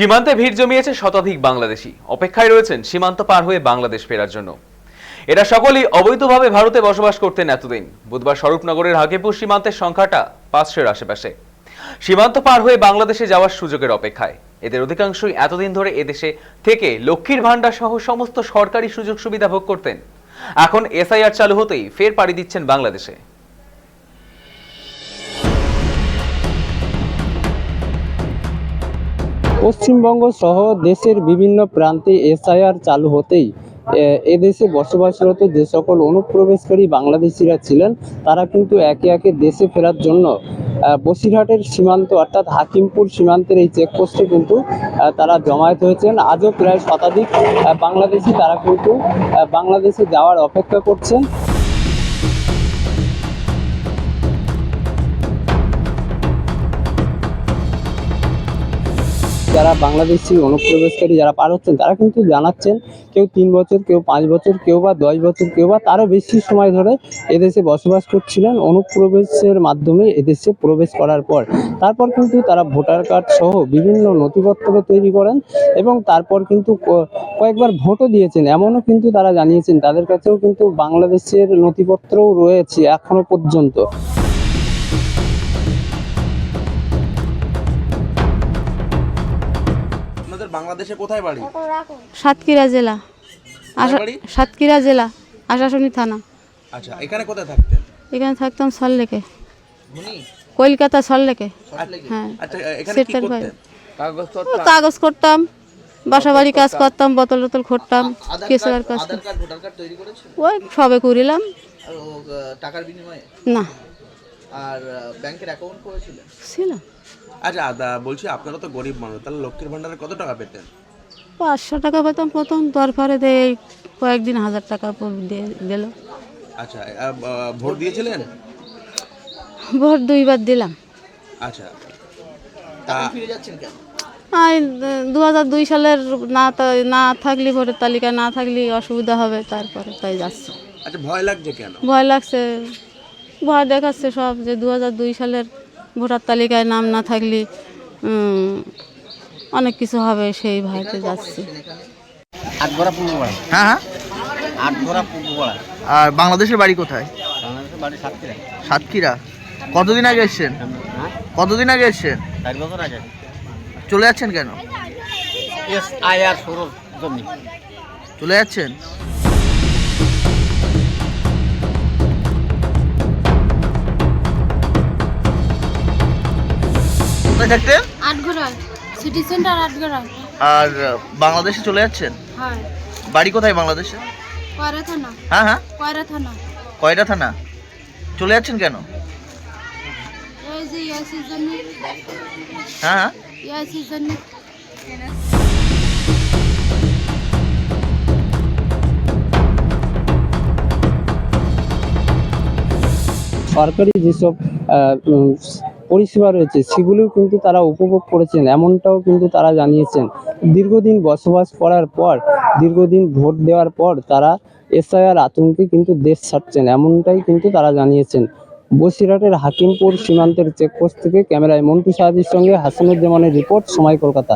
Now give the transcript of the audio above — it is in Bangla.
সীমান্তে ভিড় জমিয়েছে শতাধিক বাংলাদেশি। অপেক্ষায় রয়েছেন সীমান্ত পার হয়ে বাংলাদেশ ফেরার জন্য। এরা সকলেই অবৈধভাবে ভারতে বসবাস করতেন এতদিন। বুধবার স্বরূপনগরের হাকিপুর সীমান্তের সংখ্যাটা পাঁচশোর আশেপাশে। সীমান্ত পার হয়ে বাংলাদেশে যাওয়ার সুযোগের অপেক্ষায়। এদের অধিকাংশই এতদিন ধরে এদেশে থেকে লক্ষ্মীর ভাণ্ডার সহ সমস্ত সরকারি সুযোগ সুবিধা ভোগ করতেন। এখন এসআইআর চালু হতেই ফের পাড়ি দিচ্ছেন বাংলাদেশে। পশ্চিমবঙ্গ সহ দেশের বিভিন্ন প্রান্তে এসআইআর চালু হতেই এদেশে বসবাসরত যে সকল অনুপ্রবেশকারী বাংলাদেশিরা ছিলেন, তারা কিন্তু একে একে দেশে ফেরার জন্য বসিরহাটের সীমান্ত অর্থাৎ হাকিমপুর সীমান্তের এই চেকপোস্টে কিন্তু তারা জমায়েত হয়েছেন। আজও প্রায় শতাধিক বাংলাদেশি তারা কিন্তু বাংলাদেশে যাওয়ার অপেক্ষা করছেন। যারা বাংলাদেশি অনুপ্রবেশকারী যারা পার হচ্ছেন, তারা কিন্তু জানাচ্ছেন কেউ তিন বছর, কেউ পাঁচ বছর, কেউ বা দশ বছর, কেউ বা তারও বেশি সময় ধরে এদেশে বসবাস করছিলেন। অনুপ্রবেশের মাধ্যমে এদেশে প্রবেশ করার পর তারপর কিন্তু তারা ভোটার কার্ড সহ বিভিন্ন নথিপত্র তৈরি করেন এবং তারপর কিন্তু কয়েকবার ভোটও দিয়েছেন। এমনও কিন্তু তারা জানিয়েছেন, তাদের কাছেও কিন্তু বাংলাদেশের নথিপত্রও রয়েছে এখনও পর্যন্ত। আপনাদের বাংলাদেশে কোথায় বাড়ি? সাতক্ষীরা জেলা। আশা সাতক্ষীরা জেলা আশাশুনি থানা। আচ্ছা এখানে কোথায় থাকতেন? এখানে থাকতাম সল্লেকে কলকাতা সল্লেকে হ্যাঁ। আচ্ছা কাগজ করতাম। বাসা বাড়ি কাজ করতাম। বোতল টোতল করতাম। কেসলার কাজ ওই সবে করিলাম। টাকার বিনিময়ে? না। আর ব্যাংকের অ্যাকাউন্ট করেছিলেন? ছিল আচ্ছা আদা বলছি আপনারা তো গরিব মানুষ তাহলে লক্ষ্মীর ভান্ডারে কত টাকা পেতেন? পাঁচশো টাকা পেতাম প্রথম তারপরে দেয় কয়েকদিন হাজার টাকা দিল। আচ্ছা আহ, আহ, ভোট দিয়েছিলেন? ভোট দুইবার দিলাম। আচ্ছা। তা ফিরে যাচ্ছেন কেন? আর দু হাজার দুই সালের না তা- না থাকলে ভোটের তালিকা না থাকলে অসুবিধা হবে তারপরে তাই যাচ্ছে। আচ্ছা ভয় লাগছে কেন? ভয় লাগছে ভয় দেখাচ্ছে সব যে দু হাজার দুই সালের ভোটার তালিকায় নাম না থাকলে অনেক কিছু হবে সেই ভয়তে যাচ্ছে। আটগড়া পূর্বপাড়া। হ্যাঁ হ্যাঁ। আটগড়া পূর্বপাড়া। আর বাংলাদেশের বাড়ি কোথায়? বাংলাদেশের বাড়ি সাতক্ষীরা। সাতক্ষীরা। কতদিন আগে এসছেন? হ্যাঁ? কতদিন আগে এসছেন? চার বছর আগে। চলে যাচ্ছেন কেন? এস আই আর জমি। চলে যাচ্ছেন? কোথায় থাকতেন আটগড়ায় সিটি সেন্টার আটগড়ায় আর বাংলাদেশে চলে যাচ্ছেন? হ্যাঁ। বাড়ি কোথায় বাংলাদেশে? কয়রা থানা। হ্যাঁ হ্যাঁ। কয়রা থানা। কয়টা থানা? চলে যাচ্ছেন কেন? এই যে ইয়াসির জন্য হ্যাঁ হ্যাঁ। ইয়াসির জন্য সরকারি যেসব পরিষেবা রয়েছে সেগুলোও কিন্তু তারা উপভোগ করেছেন, এমনটাও কিন্তু তারা জানিয়েছেন। দীর্ঘদিন বসবাস করার পর, দীর্ঘদিন ভোট দেওয়ার পর তারা এসআইআর আতঙ্কে কিন্তু দেশ ছাড়ছেন, এমনটাই কিন্তু তারা জানিয়েছেন। বসিরহাটের হাকিমপুর সীমান্তের চেকপোস্ট থেকে ক্যামেরায় মন্টু সাহাজির সঙ্গে হাসিনুজ্জামানের রিপোর্ট, সময় কলকাতা।